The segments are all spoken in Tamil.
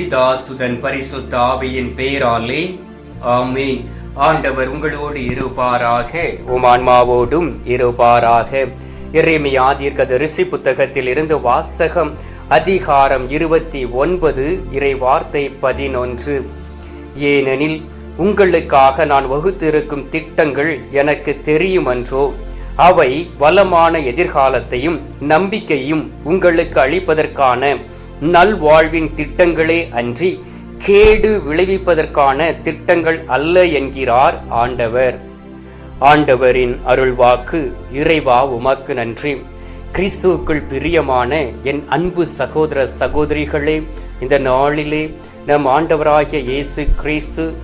பிதா சுதன் பரிசுத்த ஆவியின் பெயராலே ஆமே ஆண்டவர் உங்களோடு இருப்பாராக உமான்மாவோடும் இருப்பாராக. இறைமையா தீர்க்கதரிசி புத்தகத்தில் இருந்து வாசகம் அதிகாரம் இருபத்தி ஒன்பது இறை வார்த்தை பதினொன்று. ஏனெனில் உங்களுக்காக நான் வகுத்திருக்கும் திட்டங்கள் எனக்கு தெரியுமன்றோ அவை வளமான எதிர்காலத்தையும் நம்பிக்கையும் உங்களுக்கு அளிப்பதற்கான நல்வாழ்வின் திட்டங்களே அன்றி கேடு விளைவிப்பதற்கான திட்டங்கள் அல்ல என்கிறார் ஆண்டவர். ஆண்டவரின் அருள்வாக்கு இறைவா உமக்கு நன்றி. கிறிஸ்துவுக்குள் பிரியமான என் அன்பு சகோதர சகோதரிகளே இந்த நாளிலே நம் ஆண்டவராகிய இயேசு கிறிஸ்து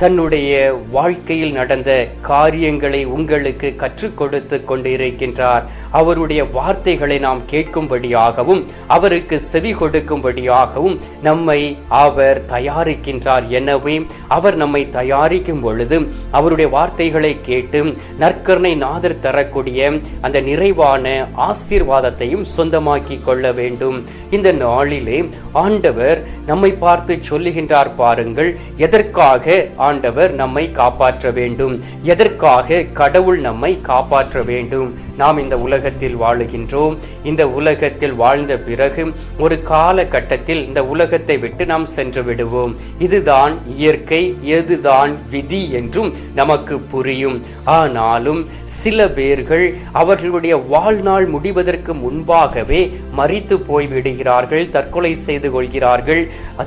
தன்னுடைய வாழ்க்கையில் நடந்த காரியங்களை உங்களுக்கு கற்றுக் கொடுத்து கொண்டிருக்கின்றார். அவருடைய வார்த்தைகளை நாம் கேட்கும்படியாகவும் அவருக்கு செவி கொடுக்கும்படியாகவும் நம்மை அவர் தயாரிக்கின்றார் எனவே அவர் நம்மை தயாரிக்கும் பொழுது அவருடைய வார்த்தைகளை கேட்டு நற்கருணை நாதர் தரக்கூடிய அந்த நிறைவான ஆசீர்வாதத்தையும் சொந்தமாக்கி கொள்ள வேண்டும். இந்த நாளிலே ஆண்டவர் நம்மை பார்த்து சொல்லுகின்றார் பாருங்கள் எதற்காக ஆண்டவர் நம்மை காப்பாற்ற வேண்டும். எதற்காக கடவுள் நம்மை காப்பாற்ற வேண்டும்? நாம் இந்த உலகத்தில் வாழுகின்றோம். இந்த உலகத்தில் வாழ்ந்த பிறகு ஒரு காலகட்டத்தில் இந்த உலகத்தை விட்டு நாம் சென்று விடுவோம். இதுதான் இயற்கை எதுதான் விதி என்றும் நமக்கு புரியும். ஆனாலும் சில பேர்கள் அவர்களுடைய வாழ்நாள் முடிவதற்கு முன்பாகவே மறித்து போய்விடுகிறார்கள் தற்கொலை செய்து கொள்கிறார்கள்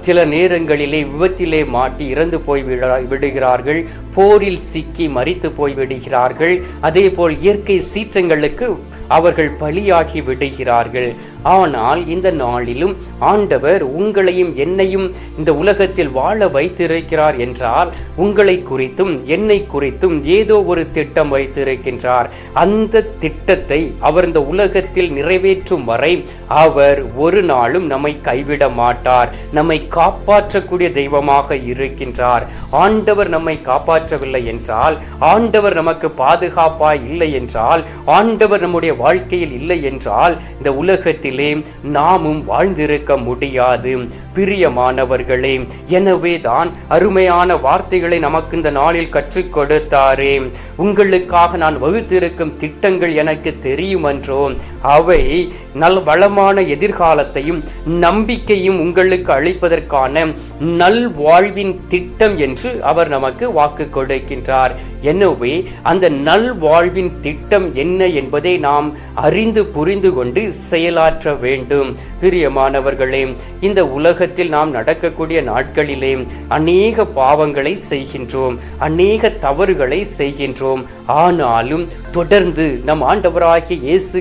சில நேரங்களிலே விபத்திலே மாட்டி இறந்து போய் விடுகிறார்கள் போரில் சிக்கி மறித்து போய் விடுகிறார்கள். அதே போல் இயற்கை சீற்றங்கள் சீற்றங்களுக்கு அவர்கள் பலியாகி விடுகிறார்கள். ஆனால் இந்த நாளிலும் ஆண்டவர் உங்களையும் என்னையும் இந்த உலகத்தில் வாழ வைத்திருக்கிறார் என்றால் உங்களை குறித்தும் என்னை குறித்தும் ஏதோ ஒரு திட்டம் வைத்திருக்கின்றார். அந்த திட்டத்தை அவர் இந்த உலகத்தில் நிறைவேற்றும் வரை அவர் ஒரு நாளும் நம்மை கைவிட மாட்டார். நம்மை காப்பாற்றக்கூடிய தெய்வமாக இருக்கின்றார். ஆண்டவர் நம்மை காப்பாற்றவில்லை என்றால் ஆண்டவர் நமக்கு பாதுகாப்பாய் இல்லை என்றால் ஆண்டவர் நம்முடைய வாழ்க்கையில் இல்லை என்றால் இந்த உலகத்தில் நாமும் வாழ்ந்திருக்க முடியாது. பிரியமானவர்களே எனவே தான் அருமையான வார்த்தைகளை நமக்கு இந்த நாளில் கற்றுக் கொடுத்தாரே. உங்களுக்காக நான் வகுத்திருக்கும் திட்டங்கள் எனக்கு தெரியும் என்றோ அவை நல் வளமான எதிர்காலத்தையும் நம்பிக்கையும் உங்களுக்கு அளிப்பதற்கான நல் வாழ்வின் திட்டம் என்று அவர் நமக்கு வாக்கு கொடுக்கின்றார். எனவே அந்த நல் வாழ்வின் திட்டம் என்ன என்பதை நாம் அறிந்து புரிந்து கொண்டு செயலாற்ற வேண்டும். பிரியமானவர்களே இந்த உலகத்தில் நாம் நடக்கக்கூடிய நாட்களிலே அநேக பாவங்களை செய்கின்றோம் அநேக தவறுகளை செய்கின்றோம். ஆனாலும் தொடர்ந்து நம் ஆண்டவராகிய இயேசு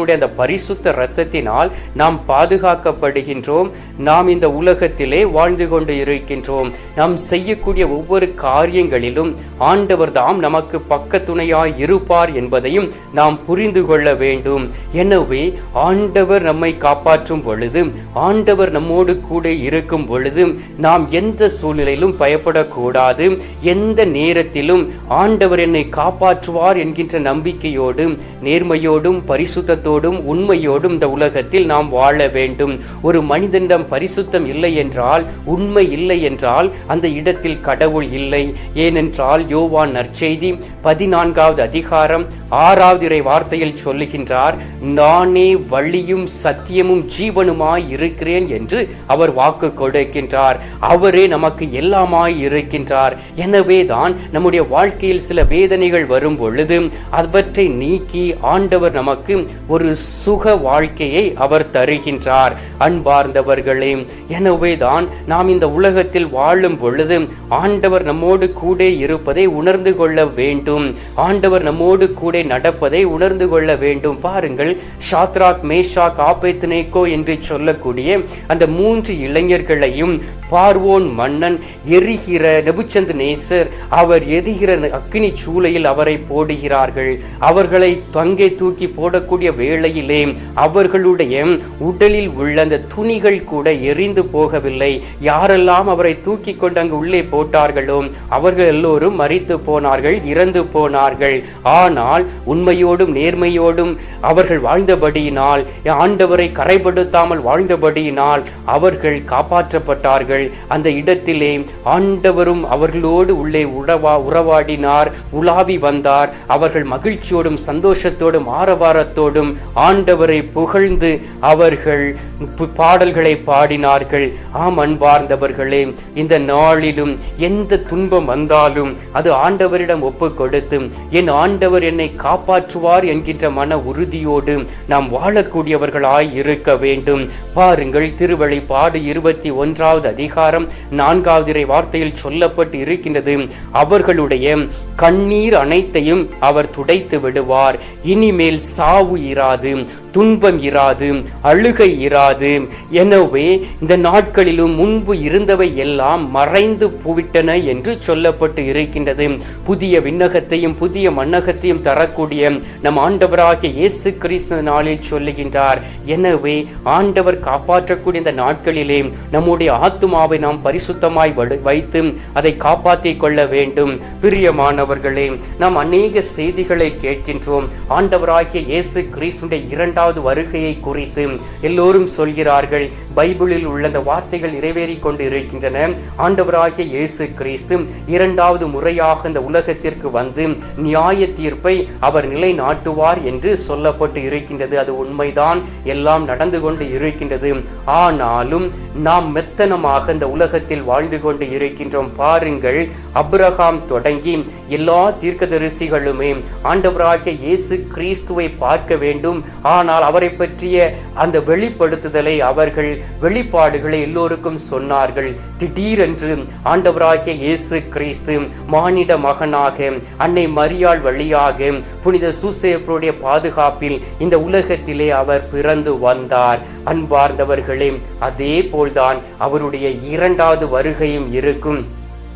இயேசுடைய அந்த பரிசுத்த இரத்தத்தினால் நாம் பாதுகாக்கப்படுகின்றோம். நாம் இந்த உலகத்திலே வாழ்ந்து கொண்டு இருக்கின்றோம். நாம் செய்யக்கூடிய ஒவ்வொரு காரியங்களிலும் ஆண்டவர் தாம் நமக்கு பக்கத்துணையாய் இருப்பார் என்பதையும் நாம் புரிந்து கொள்ள வேண்டும். எனவே ஆண்டவர் நம்மை காப்பாற்றும் பொழுது ஆண்டவர் நம்மோடு கூட இருக்கும் பொழுது நாம் எந்த சூழ்நிலையிலும் பயப்படக்கூடாது. எந்த நேரத்திலும் ஆண்டவர் என்னை காப்பாற்றுவார் என்கின்ற நம்பிக்கையோடும் நேர்மையோடும் பரிசுத்தத்தோடும் உண்மையோடும் இந்த உலகத்தில் நாம் வாழ வேண்டும். ஒரு மனிதனிடம் பரிசுத்தம் இல்லை என்றால் உண்மை இல்லை என்றால் அந்த இடத்தில் கடவுள் இல்லை. ஏனென்றால் யோவான் நற்செய்தி பதினான்காவது அதிகாரம் ஆறாவது இறை வார்த்தையில் சொல்லுகின்றார் நானே வழியும் சத்தியமும் ஜீவனுமாய் இருக்கிறேன் என்று அவர் வாக்கு கொடுக்கின்றார். அவரே நமக்கு எல்லாமாய் இருக்கின்றார். எனவே தான் நம்முடைய வாழ்க்கையில் சில வேதனைகள் வரும் பொழுது அவற்றை நீக்கி ஆண்டவர் நமக்கு ஒரு சுக வாழ்க்கையை அவர் தருகின்றார். அன்பார்ந்தவர்களே எனவே தான் நாம் இந்த உலகத்தில் வாழும் பொழுது ஆண்டவர் நம்மோடு கூட இருப்பதை உணர்ந்து கொள்ள வேண்டும். ஆண்டவர் நம்மோடு கூட நடப்பதை உணர்ந்து கொள்ள வேண்டும். பாருங்கள் ஷாத்ராக் மேஷாக் ஆபேத்னேகோ என்று சொல்லக்கூடிய அந்த மூன்று இளைஞர்களையும் பார்வோன் மன்னன் எரிகிற நெபுச்சந்த் நேசர் அவர் எரிகிற அக்னி சூளையில் அவரை போடுகிறார்கள். அவர்களை தங்கே தூக்கி போடக்கூடிய வேளையிலே அவர்களுடைய உடலில் உள்ள அந்த துணிகள் கூட எரிந்து போகவில்லை. யாரெல்லாம் அவரை தூக்கி கொண்டு அங்கு உள்ளே போட்டார்களோ அவர்கள் எல்லோரும் மறித்து போனார்கள் இறந்து போனார்கள். ஆனால் உண்மையோடும் நேர்மையோடும் அவர்கள் வாழ்ந்தபடியினால் ஆண்டவரை கரைப்படுத்தாமல் வாழ்ந்தபடியினால் அவர்கள் காப்பாற்றப்பட்டார்கள். பாருங்கள் அந்த இடத்திலே ஆண்டவரும் அவர்களோடு உள்ளே உறவா உறவாடினார் உலாவி வந்தார். அவர்கள் மகிழ்ச்சியோடும் சந்தோஷத்தோடும் ஆரவாரத்தோடும் ஆண்டவரை புகழ்ந்து அவர்கள் பாடல்களை பாடினார்கள். ஆம் அன்பார்ந்தவர்களே இந்த நாளிலும் எந்த துன்பம் வந்தாலும் அது ஆண்டவரிடம் ஒப்பு கொடுத்து என் ஆண்டவர் என்னை காப்பாற்றுவார் என்கின்ற மன உறுதியோடு நாம் வாழக்கூடியவர்களாய் இருக்க வேண்டும். பாருங்கள் திருவழிபாடு இருபத்தி ஒன்றாவது அதிகாரம் நான்காவது இறை வார்த்தையில் சொல்லப்பட்டு இருக்கின்றது அவர்களுடைய கண்ணீர் அனைத்தையும் அவர் துடைத்து விடுவார். இனிமேல் சாவு இராது துன்பம் இராது அழுகை இராது. எனவே இந்த நாட்களிலும் முன்பு இருந்தவை எல்லாம் மறைந்து போவிட்டன என்று சொல்லப்பட்டு இருக்கின்றது. புதிய விண்ணகத்தையும் புதிய மன்னகத்தையும் தரக்கூடிய நம் ஆண்டவராகிய இயேசு கிறிஸ்து நாளில் சொல்லுகின்றார். எனவே ஆண்டவர் காப்பாற்றக்கூடிய இந்த நாட்களிலே நம்முடைய ஆத்துமாவை நாம் பரிசுத்தமாய் வைத்து அதை காப்பாற்றிக் கொள்ள வேண்டும். பிரியமானவர்களே நாம் அநேக செய்திகளை கேட்கின்றோம். ஆண்டவராகிய இயேசு கிறிஸ்துடைய இரண்டாவது வருகையை குறித்து எல்லோரும் சொல்கிறார்கள். பைபிளில் உள்ள அந்த வார்த்தைகள் நிறைவேறிக் கொண்டு இருக்கின்றன ஆண்டவராகிய இயேசு கிறிஸ்து இரண்டாவது முறையாக இந்த உலகத்திற்கு வந்து நியாய தீர்ப்பை அவர் நிலைநாட்டுவார் என்று சொல்லப்பட்டு இருக்கின்றது. அது உண்மைதான். எல்லாம் நடந்து கொண்டு இருக்கின்றது. ஆனாலும் நாம் மெத்தனமாக இந்த உலகத்தில் வாழ்ந்து கொண்டு இருக்கின்றோம் பாருங்கள். அப்ரஹாம் தொடங்கி எல்லா தீர்க்கதரிசிகளுமே ஆண்டவராகிய இயேசு கிறிஸ்துவை பார்க்க வேண்டும். ஆனால் அவரை பற்றிய அந்த வெளிப்படுத்துதலை அவர்கள் வெளிப்பாடுகளை எல்லோருக்கும் சொன்னார்கள். திடீரென்று ஆண்டவராகிய இயேசு கிறிஸ்து மானிட மகனாக அன்னை மரியாள் வழியாக புனித சூசேப்பருடைய பாதுகாப்பில் இந்த உலகத்திலே அவர் பிறந்து வந்தார். அன்பார்ந்தவர்களே அதே போல்தான் அவருடைய இரண்டாவது வருகையும் இருக்கும்.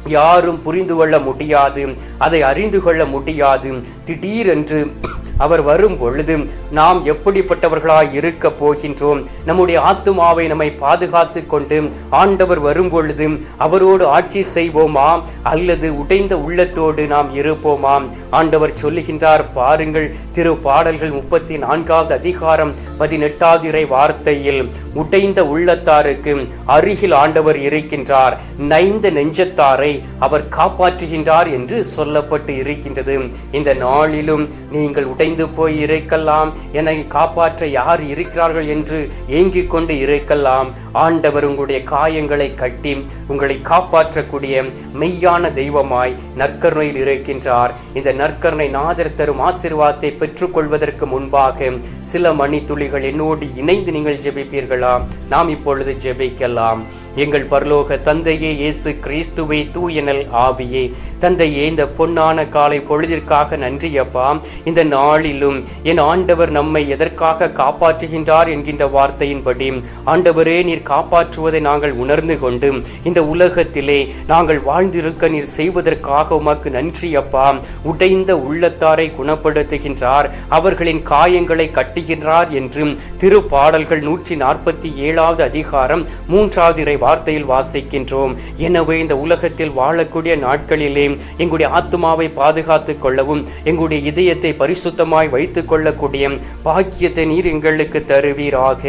யாரும் புரிந்து கொள்ள முடியாது. அதை அறிந்து கொள்ள முடியாது. திடீரென்று அவர் வரும் பொழுது நாம் எப்படிப்பட்டவர்களாய் இருக்க போகின்றோம். நம்முடைய ஆத்துமாவை நம்மை பாதுகாத்து கொண்டு ஆண்டவர் வரும் பொழுது அவரோடு ஆட்சி செய்வோமா? அல்லது உடைந்த உள்ளத்தோடு நாம் இருப்போமா? ஆண்டவர் சொல்லுகின்றார் பாருங்கள் திரு பாடல்கள் முப்பத்தி நான்காவது அதிகாரம் பதினெட்டாவது இறை வார்த்தையில் உடைந்த உள்ளத்தாருக்கு அருகில் ஆண்டவர் இருக்கின்றார். நைந்த நெஞ்சத்தாரை அவர் காப்பாற்றுகின்றார் என்று சொல்லப்பட்டு இருக்கின்றது. இந்த நாளிலும் நீங்கள் உடைந்து போய் இருக்கலாம். என்னை காப்பாற்ற யார் இருக்கிறார்கள் என்று ஏங்கிக் கொண்டு இருக்கலாம். ஆண்டவர் உங்களுடைய காயங்களை கட்டி உங்களை காப்பாற்றக்கூடிய மெய்யான தெய்வமாய் நற்கருணையில் இருக்கின்றார். இந்த நற்கருணை நாதர் தரும் ஆசிர்வாதத்தை பெற்றுக்கொள்வதற்கு முன்பாக சில மணித்துளிகள் என்னோடு இணைந்து நீங்கள் ஜெபிப்பீர்களா நாம் இப்பொழுது ஜெபிக்கலாம். எங்கள் பரலோக தந்தையே இயேசு கிறிஸ்துவை தூயனல் ஆவியே. தந்தையே இந்த பொன்னான காலை பொழுதிற்காக நன்றி அப்பா. இந்த நாளிலும் என் ஆண்டவர் நம்மை எதற்காக காப்பாற்றுகின்றார் என்கின்ற வார்த்தையின்படி ஆண்டவரே நீர் காப்பாற்றுவதை நாங்கள் உணர்ந்து கொண்டு இந்த உலகத்திலே நாங்கள் வாழ்ந்திருக்க நீர் செய்வதற்காக உமக்கு நன்றி அப்பா. உடைந்த உள்ளத்தாரை குணப்படுத்துகின்றார். அவர்களின் காயங்களை கட்டுகின்றார் என்றும் திரு பாடல்கள் நூற்றி நாற்பத்தி ஏழாவது அதிகாரம் மூன்றாவது இறை வார்த்தையில் வாசிக்கின்றோம். எனவே இந்த உலகத்தில் வாழக்கூடிய நாட்களிலே எங்களுடைய ஆத்மாவை பாதுகாத்துக் கொள்ளவும் எங்களுடைய இதயத்தை பரிசுத்தமாய் வைத்துக் கொள்ளக்கூடிய பாக்கியத்தை நீர் எங்களுக்கு தருவீராக.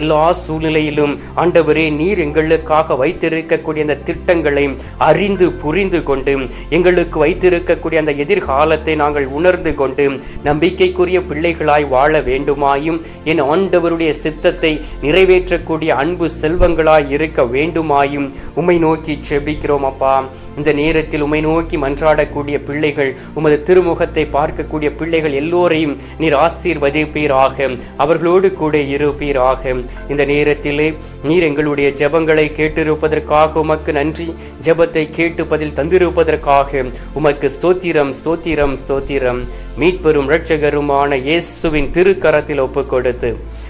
எல்லா சூழ்நிலையிலும் ஆண்டவரே நீர் எங்களுக்காக வைத்திருக்கக்கூடிய அந்த திட்டங்களை அறிந்து புரிந்து கொண்டு எங்களுக்கு வைத்திருக்கக்கூடிய அந்த எதிர்காலத்தை நாங்கள் உணர்ந்து கொண்டு நம்பிக்கைக்குரிய பிள்ளைகளாய் வாழ வேண்டுமாயும் என் ஆண்டவருடைய சித்தத்தை நிறைவேற்றக்கூடிய அன்பு செல்வங்களாய் இருக்க வேண்டுமாயும் உம்மை நோக்கி செபிக்கிறோம் அப்பா. இந்த நேரத்தில் உம்மை நோக்கி மன்றாடக்கூடிய பிள்ளைகள் உமது திருமுகத்தை பார்க்கக்கூடிய பிள்ளைகள் எல்லோரையும் நீர் ஆசீர்வதிப்பீராக. அவர்களோடு கூட இருப்பீராக. இந்த நேரத்திலே நீர் எங்களுடைய ஜெபங்களை கேட்டிருப்பதற்காக உமக்கு நன்றி ஜெபத்தை கேட்டு பதில் தந்திருப்பதற்காக உமக்கு ஸ்தோத்திரம் ஸ்தோத்திரம் ஸ்தோத்திரம். மீட்பெரும் இரட்சகருமான இயேசுவின் திருக்கரத்தில் ஒப்புக்கொடுத்து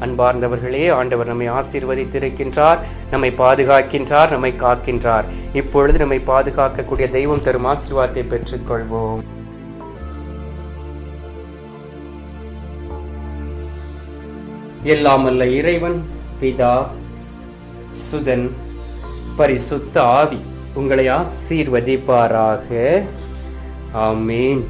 அன்பார்ந்தவர்களே ஆண்டவர் நம்மை ஆசீர்வதித்திருக்கின்றார் நம்மை பாதுகாக்கின்றார் நம்மை காக்கின்றார். இப்பொழுது நம்மை பாதுகாக்கக்கூடிய தெய்வம் தரும் ஆசீர்வாதத்தை பெற்றுக்கொள்வோம். எல்லாம் அல்ல இறைவன் பிதா சுதன் பரிசுத்த ஆவி உங்களை ஆசீர்வதிப்பாராக. ஆமீன்.